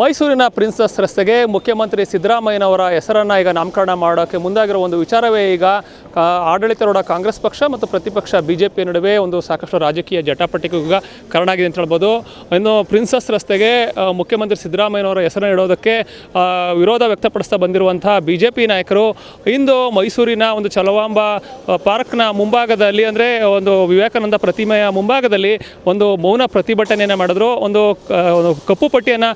ಮೈಸೂರಿನ ಪ್ರಿನ್ಸಸ್ ರಸ್ತೆಗೆ ಮುಖ್ಯಮಂತ್ರಿ ಸಿದ್ದರಾಮಯ್ಯನವರ ಹೆಸರನ್ನು ಈಗ ನಾಮಕರಣ ಮಾಡೋಕ್ಕೆ ಮುಂದಾಗಿರೋ ಒಂದು ವಿಚಾರವೇ ಈಗ ಆಡಳಿತಾರೂಢ ಕಾಂಗ್ರೆಸ್ ಪಕ್ಷ ಮತ್ತು ಪ್ರತಿಪಕ್ಷ ಬಿ ಜೆ ಪಿ ನಡುವೆ ಒಂದು ಸಾಕಷ್ಟು ರಾಜಕೀಯ ಜಟಾಪಟಿಗೂ ಈಗ ಕಾರಣ ಆಗಿದೆ ಅಂತ ಹೇಳ್ಬೋದು. ಇನ್ನು ಪ್ರಿನ್ಸಸ್ ರಸ್ತೆಗೆ ಮುಖ್ಯಮಂತ್ರಿ ಸಿದ್ದರಾಮಯ್ಯನವರ ಹೆಸರನ್ನು ಇಡೋದಕ್ಕೆ ವಿರೋಧ ವ್ಯಕ್ತಪಡಿಸ್ತಾ ಬಂದಿರುವಂಥ ಬಿ ಜೆ ಪಿ ನಾಯಕರು ಇಂದು ಮೈಸೂರಿನ ಒಂದು ಚಲವಾಂಬ ಪಾರ್ಕ್ನ ಮುಂಭಾಗದಲ್ಲಿ ಅಂದರೆ ಒಂದು ವಿವೇಕಾನಂದ ಪ್ರತಿಮೆಯ ಮುಂಭಾಗದಲ್ಲಿ ಒಂದು ಮೌನ ಪ್ರತಿಭಟನೆಯನ್ನು ಮಾಡಿದ್ರು. ಒಂದು ಕಪ್ಪು ಪಟ್ಟಿಯನ್ನು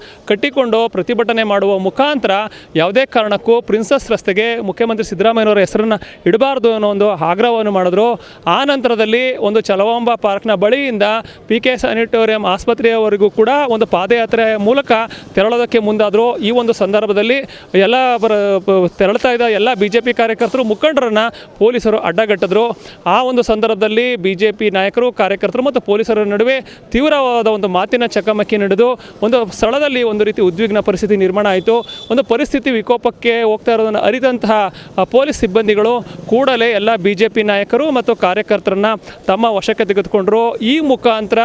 ಕಟ್ಟಿಕೊಂಡು ಪ್ರತಿಭಟನೆ ಮಾಡುವ ಮುಖಾಂತರ ಯಾವುದೇ ಕಾರಣಕ್ಕೂ ಪ್ರಿನ್ಸಸ್ ರಸ್ತೆಗೆ ಮುಖ್ಯಮಂತ್ರಿ ಸಿದ್ದರಾಮಯ್ಯನವರ ಹೆಸರನ್ನು ಇಡಬಾರ್ದು ಅನ್ನೋ ಒಂದು ಆಗ್ರಹವನ್ನು ಮಾಡಿದ್ರು. ಆ ನಂತರದಲ್ಲಿ ಒಂದು ಚಲವಾಂಬ ಪಾರ್ಕ್ನ ಬಳಿಯಿಂದ ಪಿ ಕೆ ಸ್ಯಾನಿಟೋರಿಯಂ ಆಸ್ಪತ್ರೆಯವರೆಗೂ ಕೂಡ ಒಂದು ಪಾದಯಾತ್ರೆ ಮೂಲಕ ತೆರಳೋದಕ್ಕೆ ಮುಂದಾದರು. ಈ ಒಂದು ಸಂದರ್ಭದಲ್ಲಿ ಎಲ್ಲ ತೆರಳ್ತಾ ಇದ್ದ ಎಲ್ಲ ಬಿ ಜೆ ಪಿ ಕಾರ್ಯಕರ್ತರು ಮುಖಂಡರನ್ನು ಪೊಲೀಸರು ಅಡ್ಡಗಟ್ಟಿದ್ರು. ಆ ಒಂದು ಸಂದರ್ಭದಲ್ಲಿ ಬಿ ಜೆ ಪಿ ನಾಯಕರು, ಕಾರ್ಯಕರ್ತರು ಮತ್ತು ಪೊಲೀಸರ ನಡುವೆ ತೀವ್ರವಾದ ಒಂದು ಮಾತಿನ ಚಕಮಕಿ ನಡೆದು ಒಂದು ಸ್ಥಳದಲ್ಲಿ ಒಂದು ರೀತಿ ಉದ್ವಿಗ್ನ ಪರಿಸ್ಥಿತಿ ನಿರ್ಮಾಣ ಆಯಿತು. ಒಂದು ಪರಿಸ್ಥಿತಿ ವಿಕೋಪಕ್ಕೆ ಹೋಗ್ತಾ ಇರೋದನ್ನು ಅರಿತಂತಹ ಪೊಲೀಸ್ ಸಿಬ್ಬಂದಿಗಳು ಕೂಡಲೇ ಎಲ್ಲ ಬಿ ಜೆ ಪಿ ನಾಯಕರು ಮತ್ತು ಕಾರ್ಯಕರ್ತರನ್ನ ತಮ್ಮ ವಶಕ್ಕೆ ತೆಗೆದುಕೊಂಡರು. ಈ ಮುಖಾಂತರ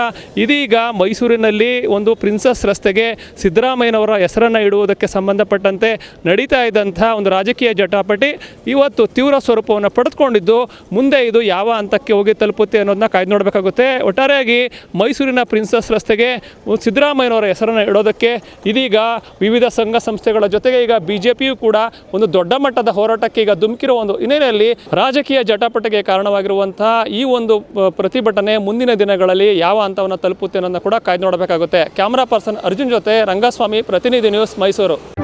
ಇದೀಗ ಮೈಸೂರಿನಲ್ಲಿ ಒಂದು ಪ್ರಿನ್ಸಸ್ ರಸ್ತೆಗೆ ಸಿದ್ದರಾಮಯ್ಯನವರ ಹೆಸರನ್ನು ಇಡುವುದಕ್ಕೆ ಸಂಬಂಧಪಟ್ಟಂತೆ ನಡೀತಾ ಇದ್ದಂಥ ಒಂದು ರಾಜಕೀಯ ಜಟಾಪಟಿ ಇವತ್ತು ತೀವ್ರ ಸ್ವರೂಪವನ್ನು ಪಡೆದುಕೊಂಡಿದ್ದು, ಮುಂದೆ ಇದು ಯಾವ ಹಂತಕ್ಕೆ ಹೋಗಿ ತಲುಪುತ್ತೆ ಅನ್ನೋದನ್ನ ಕಾಯ್ದು ನೋಡಬೇಕಾಗುತ್ತೆ. ಒಟ್ಟಾರೆಯಾಗಿ ಮೈಸೂರಿನ ಪ್ರಿನ್ಸಸ್ ರಸ್ತೆಗೆ ಸಿದ್ದರಾಮಯ್ಯನವರ ಹೆಸರನ್ನು ಇಡೋದಕ್ಕೆ ಇದೀಗ ವಿವಿಧ ಸಂಘ ಸಂಸ್ಥೆಗಳ ಜೊತೆಗೆ ಈಗ ಬಿ ಜೆ ಪಿಯು ಕೂಡ ಒಂದು ದೊಡ್ಡ ಮಟ್ಟದ ಹೋರಾಟಕ್ಕೆ ಈಗ ಧುಮುಕಿರುವ ಒಂದು ಹಿನ್ನೆಲೆಯಲ್ಲಿ ರಾಜಕೀಯ ಜಟಾಪಟಿಗೆ ಕಾರಣವಾಗಿರುವಂತಹ ಈ ಒಂದು ಪ್ರತಿಭಟನೆ ಮುಂದಿನ ದಿನಗಳಲ್ಲಿ ಯಾವ ಹಂತವನ್ನು ತಲುಪುತ್ತೆ ಅನ್ನೋದನ್ನ ಕೂಡ ಕಾಯ್ದು ನೋಡಬೇಕಾಗುತ್ತೆ. ಕ್ಯಾಮರಾ ಪರ್ಸನ್ ಅರ್ಜುನ್ ಜೊತೆ ರಂಗಸ್ವಾಮಿ, ಪ್ರತಿನಿಧಿ ನ್ಯೂಸ್ ಮೈಸೂರು.